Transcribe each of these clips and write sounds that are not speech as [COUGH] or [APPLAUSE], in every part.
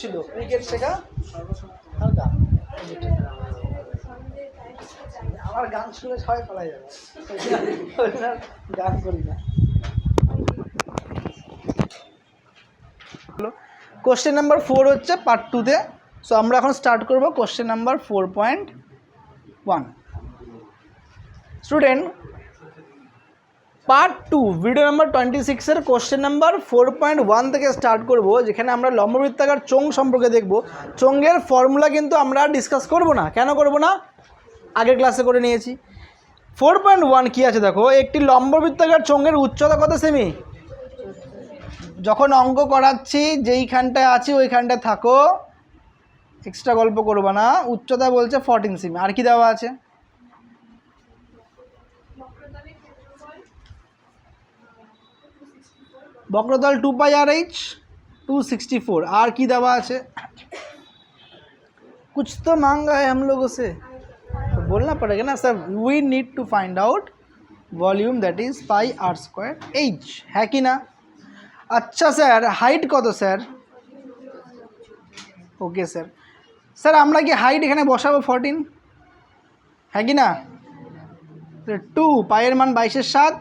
ছিল। ক্রিকেট শেখা আমার গান শুনে সবাই যাবে। গান করি না। কোশ্চেন নাম্বার ফোর হচ্ছে পার্ট টুতে সো আমরা এখন স্টার্ট করব question number four point one student part two video number twenty সিক্সের question number four point one থেকে স্টার্ট করব, যেখানে আমরা লম্ববৃত্তাকার চোং সম্পর্কে দেখব। চোঙের ফর্মুলা কিন্তু আমরা ডিসকাস করব না। কেন করব না? আগের ক্লাসে করে নিয়েছি। ফোর পয়েন্ট ওয়ান কী আছে দেখো? একটি লম্ববৃত্তাকার চোঙের উচ্চতা কত সেমি যখন অঙ্ক করাচ্ছি, যেইখানটায় আছি, ওইখানটায় থাকো। এক্সট্রা গল্প করব না। উচ্চতা বলছে ফর্টিন সেমি আর কি দেওয়া আছে? বক্রতল two pi R H two sixty four R की दवा আছে कुछ तो मांगा है हम लोगों से तो बोलना पड़ेगा ना sir we need to find out volume that is pi R square H হ্যাঁ কি না আচ্ছা স্যার হাইট কত স্যার ওকে স্যার স্যার আমরা কি হাইট এখানে বসাবো ফোরটিন হ্যাঁ কি না টু পায়ের মান বাইশের সাত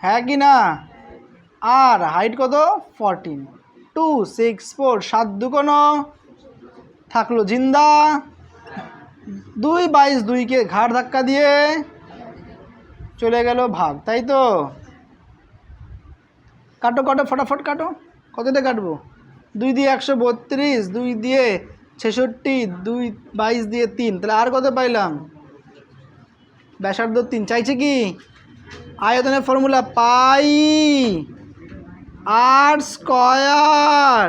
হ্যাঁ কি না আর হাইট কত? ফরটিন টু সিক্স ফোর সাত দুকোনো। থাকল জিন্দা। দুই বাইশ দুইকে ঘাড় ধাক্কা দিয়ে চলে গেল ভাগ, তাই তো? কাটো কাটো, ফটাফট কাটো। কতটা কাটবো? দুই দিয়ে একশো বত্রিশ, দুই দিয়ে ছেষট্টি, দুই বাইশ দিয়ে তিন। তাহলে আর কত পাইলাম? ব্যাসার্ধ তিন। চাইছে কি? আয়তনের formula pi. R square.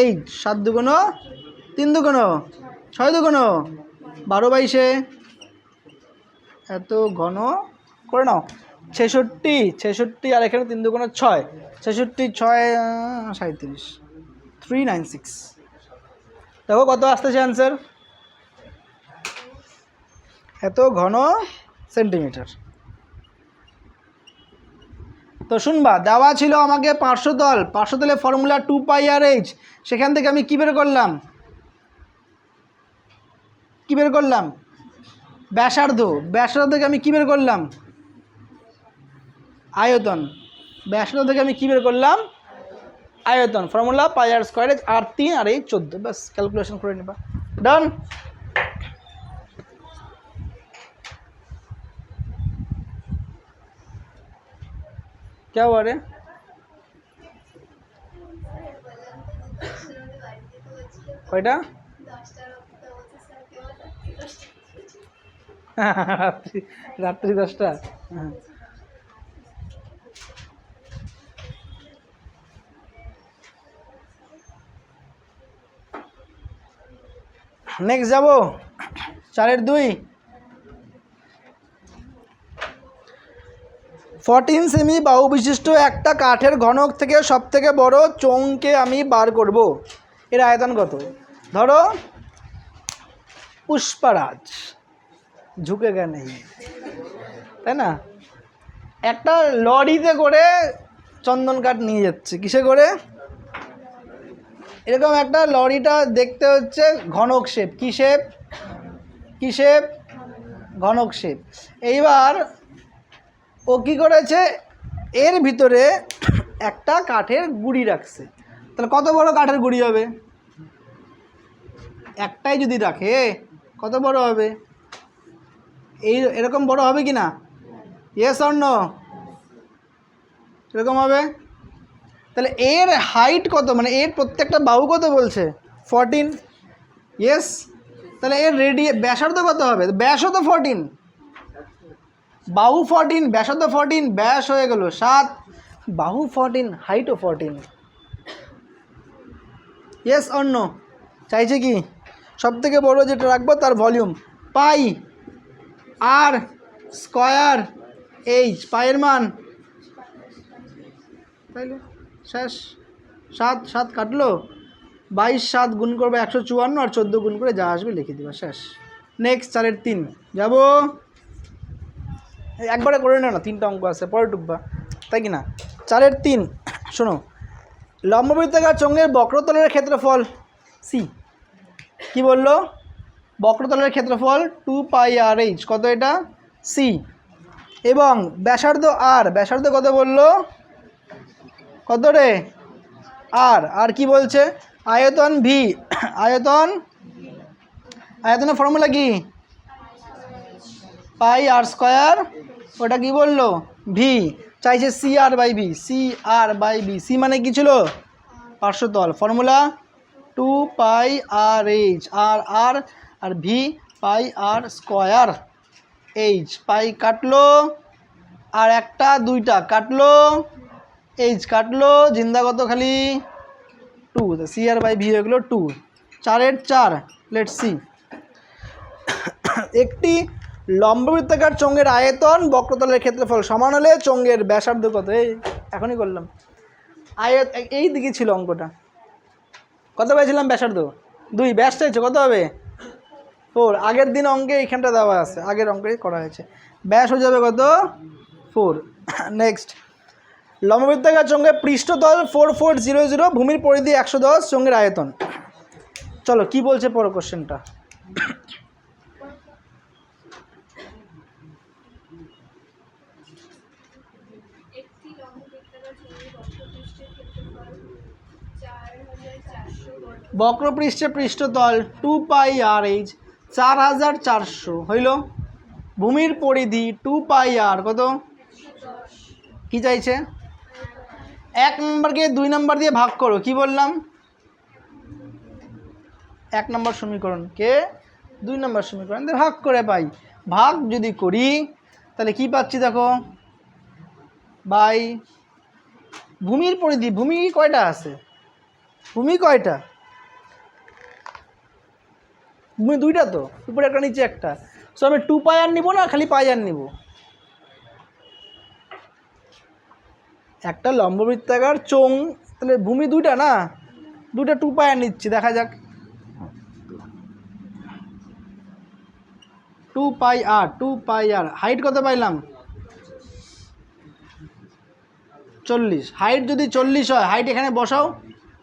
Eight সাত দুগুণ, তিন দুগুণ, ছয় দুগুণ, বারো বাইশে। এত ঘন করে নাও। ছেষট্টি ছেষট্টি আর এখানে তিন দুগুণ ছয়। ছেষট্টি, ছয় সাঁত্রিশ থ্রি নাইন সিক্স দেখো কত আসতেছে অ্যান্সার এত ঘন সেন্টিমিটার তো শুনবা, দেওয়া ছিল আমাকে পাঁচশো দল, পাঁচশো পার্শ্বতলের formula two pi r h সেখান থেকে আমি কী বের করলাম? কী বের করলাম? ব্যাসার্ধ। ব্যাসার্ধ থেকে আমি কী বের করলাম? আয়তন। ব্যাসার্ধ থেকে আমি কী বের করলাম? আয়তন। Formula pi r square h আর তিন আর এই চোদ্দ। ব্যাস ক্যালকুলেশন করে নেবা। ডান क्या हुआ रे কয়টা রাত্রি রাত্রি দশটা হ্যাঁ। নেক্সট যাব চারের দুই ফর্টিন সেমি বাহু বিশিষ্ট একটা কাঠের ঘনক থেকে সব থেকে বড় চোঙকে আমি বার করব। এর আয়তন কত? ধরো, পুষ্পারাজ। ঝুঁকে গে নেই। তাই না? একটা লরিতে করে চন্দন কাঠ নিয়ে যাচ্ছে। কিসে করে? এরকম একটা লরিটা দেখতে হচ্ছে ঘনক শেপ। কী শেপ? কী শেপ? ঘনক শেপ। এইবার ও কী করেছে? এর ভিতরে একটা কাঠের গুড়ি রাখছে। তাহলে কত বড় কাঠের গুড়ি হবে? একটাই যদি রাখে, কত বড় হবে? এই এরকম বড় হবে কি না? ইয়েস অন্য এরকম হবে? তাহলে এর হাইট কত? মানে এর প্রত্যেকটা বাহু কত বলছে? ফরটিন ইয়েস তাহলে এর রেডি ব্যাসার্ধ কত হবে? ব্যাসও তো ফরটিন বাহু ফরটিন ব্যাসার্ধ ফরটিন ব্যাস হয়ে গেল সাত। বাহু ফরটিন হাইটও ফরটিন ইয়েস অন্য চাইছে কি? সব থেকে বড়ো যেটা রাখব তার volume pi. R square h, পায়ের মান। তাইলে শেষ। সাত সাত কাটলো। বাইশ, সাত গুণ করবে একশো চুয়ান্ন আর চোদ্দ গুণ করে যা আসবে লিখে দিবা। শেষ। নেক্সট চারের তিন। যাব। একবারে করে না না, তিনটা অঙ্ক আছে, পরে ডুববা। তাই কি না চারের তিন, শোনো। লম্ববৃত্তাকার চোঙের বক্রতলের ক্ষেত্রফল সি কি বলল? বক্রতলের ক্ষেত্রফল টু পাই আর এইচ কত এটা? সি এবং ব্যাসার্ধ আর ব্যাসার্ধ কত বলল? কত রে? আর আর কি বলছে? আয়তন ভি আয়তন, আয়তনের ফর্মুলা কি? পাই আর স্কয়ার, ওটা কি বলল? ভি চাইছে c r by b c r by b c মানে কি ছিল? পার্শ্বতল। Formula two pi r h, আর r r v pi r square, h. Pi কাটলো, আর একটা, দুইটা কাটলো, এইচ কাটলো, জিন্দা কত খালি? Two. C r by v হয়ে গেলো টু। চারের চার লেট সি একটি লম্ববৃত্তাকার চঙ্গের আয়তন বক্রতলের ক্ষেত্রফল সমান হলে চঙ্গের ব্যাসার্ধ কত? এই এখনই করলাম। আয়ত, এই দিকে ছিল অঙ্কটা। কত পেয়েছিলাম ব্যাসার্ধ? দুই। ব্যাস চাইছো কত হবে? ফোর। আগের দিন অঙ্কে এইখানটা দেওয়া আছে। আগের অঙ্কে করা হয়েছে। ব্যাস হয়ে যাবে কত? ফোর। [COUGHS] নেক্সট। লম্ববৃত্তাকার চোঙের পৃষ্ঠতল ফোর ফোর জিরো জিরো, ভূমির পরিধি একশো দশ, চঙ্গের আয়তন। চলো, কি বলছে পর কোশ্চেনটা একটি লম্ববৃত্তাকার চোঙের বক্রপৃষ্ঠের ক্ষেত্রফল চার হাজার চারশো বর্গ বক্রপৃষ্ঠে পৃষ্ঠতল টু পাই আর এইচ চার হাজার চারশো। হইল? ভূমির পরিধি টু পাই আর কত? কি চাইছে? এক নম্বরকে দুই নম্বর দিয়ে ভাগ করো, কি বললাম? এক নম্বর সমীকরণকে দুই নম্বর সমীকরণ দিয়ে ভাগ করে পাই। ভাগ যদি করি, তাহলে কি পাচ্ছি দেখো? বাই। ভূমির পরিধি, ভূমি কয়টা আছে? ভূমি কয়টা? দুইটা তো, উপরে একটা, নিচে একটা। সো আমি টু পাই আর নিবো না, খালি পাই আর নিব। একটা লম্ববৃত্তাকার চোং তাহলে ভূমি দুইটা না? দুইটা টু পাই আর নিচ্ছি, দেখা যাক। Two pi r two pi r height কত পাইলাম? চল্লিশ। হাইট যদি চল্লিশ হয় হাইট এখানে বসাও।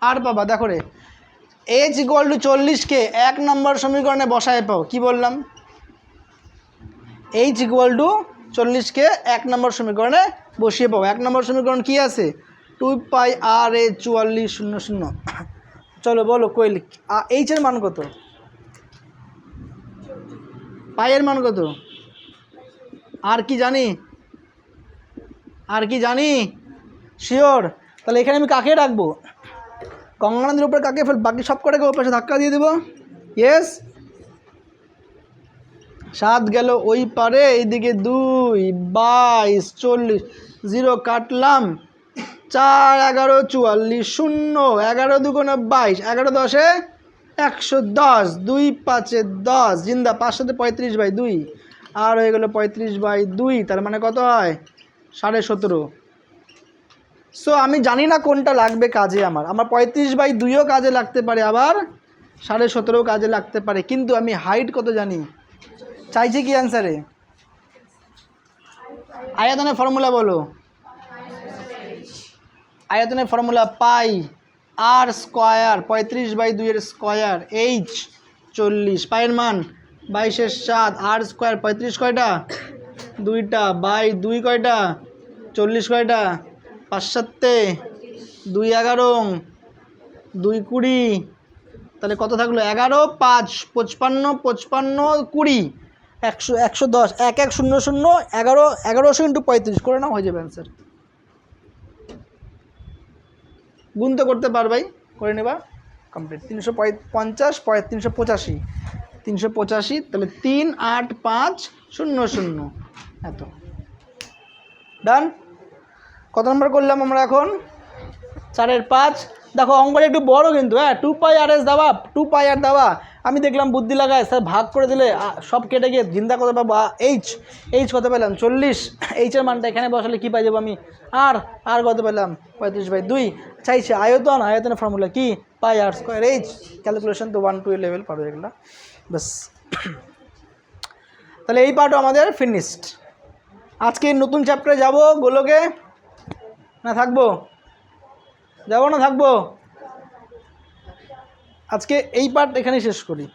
আর পাবা দেখো রে। এইচ ইকুয়াল টু চল্লিশকে এক নম্বর সমীকরণে বসায় পাও। কি বললাম? এইচ ইকুয়াল টু চল্লিশকে এক নম্বর সমীকরণে বসিয়ে পাও। এক নম্বর সমীকরণ কি আছে? টু পাই আর এ চুয়াল্লিশ শূন্য শূন্য। চলো বলো কোয়েল এইচের মান কত? পাইয়ের মান কত? আর কি জানি? আর কি জানি? শিওর তাহলে এখানে আমি কাকে রাখব? গঙ্গানন্দের উপরে কাকে ফেল বাকি সব কটাকে ওর পাশে ধাক্কা দিয়ে দেবো? ইয়েস সাত গেল ওই পারে, এইদিকে দুই, বাইশ, চল্লিশ, জিরো কাটলাম। চার, এগারো, চুয়াল্লিশ, শূন্য, এগারো দুগুণে বাইশ, এগারো দশে একশো দশ, দুই পাঁচে দশ, জিন্দা পাঁচ সাথে পঁয়ত্রিশ বাই দুই। আর হয়ে গেলো পঁয়ত্রিশ বাই দুই, তার মানে কত হয়? সাড়ে সতেরো। সো আমি জানি না কোনটা লাগবে কাজে আমার। আমার পঁয়ত্রিশ বাই দুইও কাজে লাগতে পারে, আবার সাড়ে সতেরো কাজে লাগতে পারে। কিন্তু আমি হাইট কত জানি? চাইছি কি অ্যান্সারে আয়তনের ফর্মুলা বলো। আয়তনের ফর্মুলা পাই আর স্কয়ার পঁয়ত্রিশ বাই দুইয়ের স্কয়ার এইচ চল্লিশ। পায়ের মান বাইশের সাত আর স্কয়ার পঁয়ত্রিশ কয়টা? দুইটা। বাই দুই কয়টা? চল্লিশ কয়টা? পাঁচ দুই এগারো, দুই কুড়ি, তাহলে কত থাকল? এগারো, পাঁচ, পঁচপান্ন পঁচপান্ন, কুড়ি, একশো একশো দশ, এক এক, শূন্য শূন্য, এগারো, এগারোশো ইন্টু পঁয়ত্রিশ, করে নাও, হয়ে যাবে অ্যান্সার গুনতে করতে পারবাই করে নেবা। কমপ্লিট তিনশো পঞ্চাশ তিনশো পঁচাশি। তিনশো পঁচাশি, তাহলে তিন, আট, পাঁচ, শূন্য শূন্য, এত। ডান কত নম্বর করলাম আমরা এখন? চারের পাঁচ। দেখো, অঙ্কটা একটু বড় কিন্তু হ্যাঁ টু পাই আর এস দাবা টু পাই আর দাবা আমি দেখলাম বুদ্ধি লাগায় স্যার ভাগ করে দিলে সব কেটে গিয়ে জিন্দা কত পাবো এইচ এইচ কত পেলাম? চল্লিশ। এইচের মানটা এখানে বসালে কী পাই যাব আমি? আর আর কত পেলাম? পঁয়ত্রিশ বাই দুই। চাইছে আয়তন, আয়তনের ফর্মুলা কি? Pi r square h calculation তো ওয়ান টু লেভেল পারো এগুলা। ব্যাস। তাহলে এই পার্টও আমাদের ফিনিশড আজকে নতুন চ্যাপ্টারে যাব, গোলকে। না থাকব। যাব না থাকব। আজকে এই পার্ট এখানেই শেষ করি।